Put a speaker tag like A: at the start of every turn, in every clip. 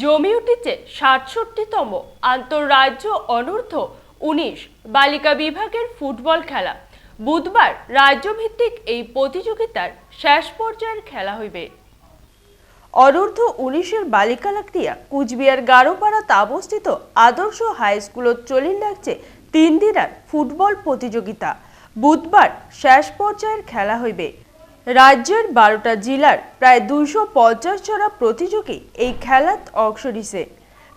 A: জমি উঠেছে সাতষট্টিতম আন্তঃরাজ্য অনূর্ধ্ব উনিশ বালিকা বিভাগের ফুটবল খেলা। বুধবার রাজ্যভিত্তিক এই প্রতিযোগিতার শেষ পর্যায়ের খেলা হইবে। অনূর্ধ্ব উনিশের বালিকা লাকতিয়া কুচবিহার গারোপাড়াতে অবস্থিত আদর্শ হাই স্কুলত চলিন লাগছে তিন দিনার ফুটবল প্রতিযোগিতা। বুধবার শেষ পর্যায়ের খেলা হইবে। রাজ্যের বারোটা জেলার প্রায় দুশো পঞ্চাশ জনা প্রতিযোগী এই খেলাত অংশ নিছে।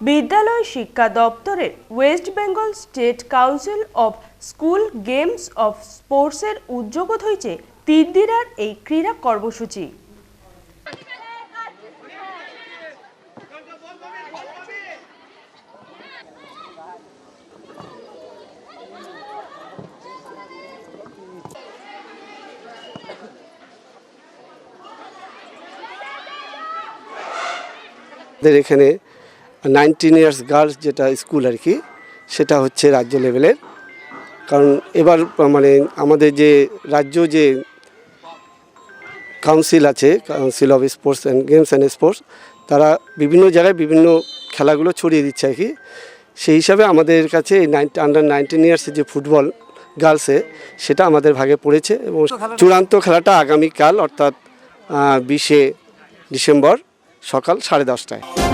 A: বিদ্যালয় শিক্ষা দপ্তরের West Bengal State Council of School Games of স্পোর্টসের উদ্যোগত হয়েছে তিন দিনার এই ক্রীড়া কর্মসূচি।
B: আমাদের এখানে নাইনটিন ইয়ার্স গার্লস যেটা স্কুল আর কি সেটা হচ্ছে রাজ্য লেভেলের কারণ এবার মানে আমাদের যে রাজ্য যে কাউন্সিল আছে council of sports and games and sports তারা বিভিন্ন জায়গায় বিভিন্ন খেলাগুলো ছড়িয়ে দিচ্ছে আর কি। সেই হিসাবে আমাদের কাছে এই নাইনটি আন্ডার নাইনটিন ইয়ার্সের যে ফুটবল গার্লসে সেটা আমাদের ভাগে পড়েছে এবং চূড়ান্ত খেলাটা আগামীকাল অর্থাৎ বিশে ডিসেম্বর সকাল সাড়ে দশটায়।